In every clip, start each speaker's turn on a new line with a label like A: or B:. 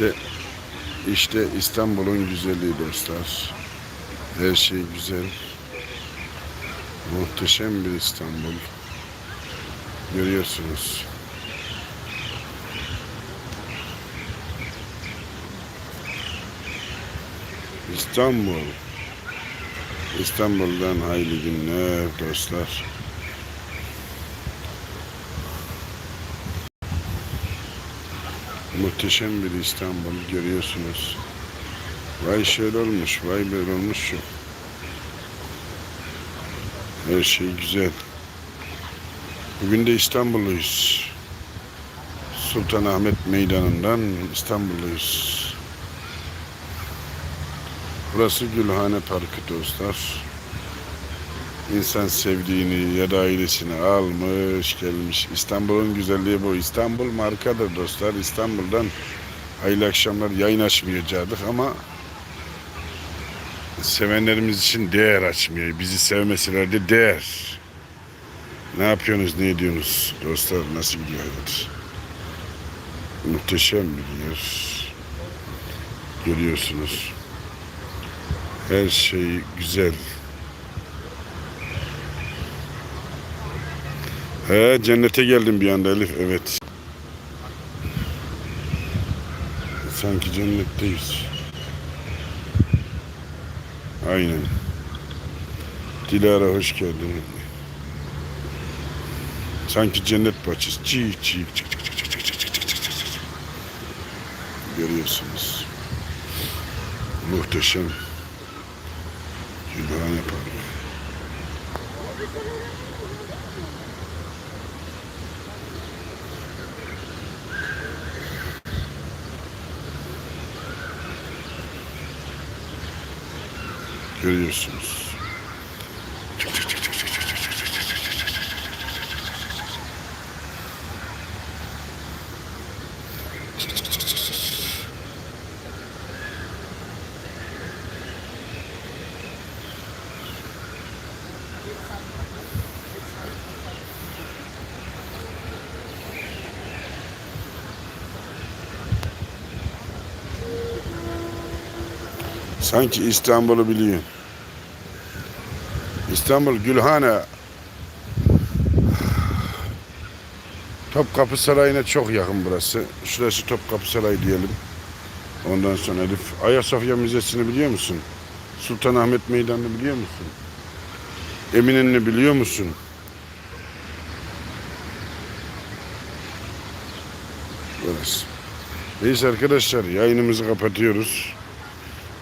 A: İşte işte İstanbul'un güzelliği dostlar. Her şey güzel. Muhteşem bir İstanbul. Görüyorsunuz. İstanbul. İstanbul'dan hayırlı günler dostlar. Muhteşem bir İstanbul görüyorsunuz. Vay şöyle olmuş, vay böyle olmuş şu. Her şey güzel. Bugün de İstanbulluyuz. Sultanahmet Meydanı'ndan İstanbulluyuz. Burası Gülhane Parkı dostlar. İnsan sevdiğini ya da ailesini almış gelmiş. İstanbul'un güzelliği bu. İstanbul markadır dostlar. İstanbul'dan hayırlı akşamlar yayın açmayacaktık ama sevenlerimiz için değer açmıyor. Bizi sevmeseler de değer. Ne yapıyorsunuz, ne ediyorsunuz dostlar? Nasıl gidiyor hayat? Muhteşem bir yer. Görüyorsunuz. Her şey güzel. He cennete geldim bir anda Elif evet. Sanki cennetteyiz. Aynen. Dilara hoş geldin. Sanki cennet bahçesi. Çiğ çiğ çık çık çık çık çık çık çık çık çık çık. Görüyorsunuz. Muhteşem. Gülhane Parkı. görüyorsunuz. Thank you. Sanki İstanbul'u biliyor. İstanbul Gülhane Topkapı Sarayı'na çok yakın burası. Şurası Topkapı Sarayı diyelim. Ondan sonra Elif. Ayasofya Müzesi'ni biliyor musun? Sultanahmet Meydanı'nı biliyor musun? Eminönü'nü biliyor musun? Burası. Neyse arkadaşlar yayınımızı kapatıyoruz.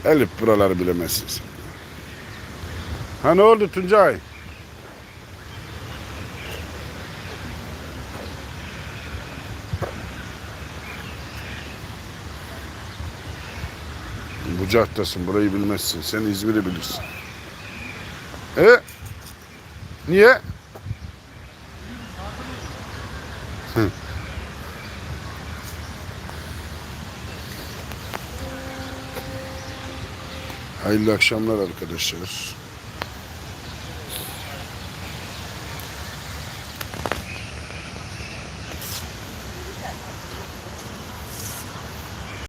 A: Elif buraları bilemezsin sen. Ha ne oldu Tuncay? Bucaktasın burayı bilmezsin. Sen İzmir'i bilirsin. E? Niye? Hı. Hayırlı akşamlar arkadaşlar.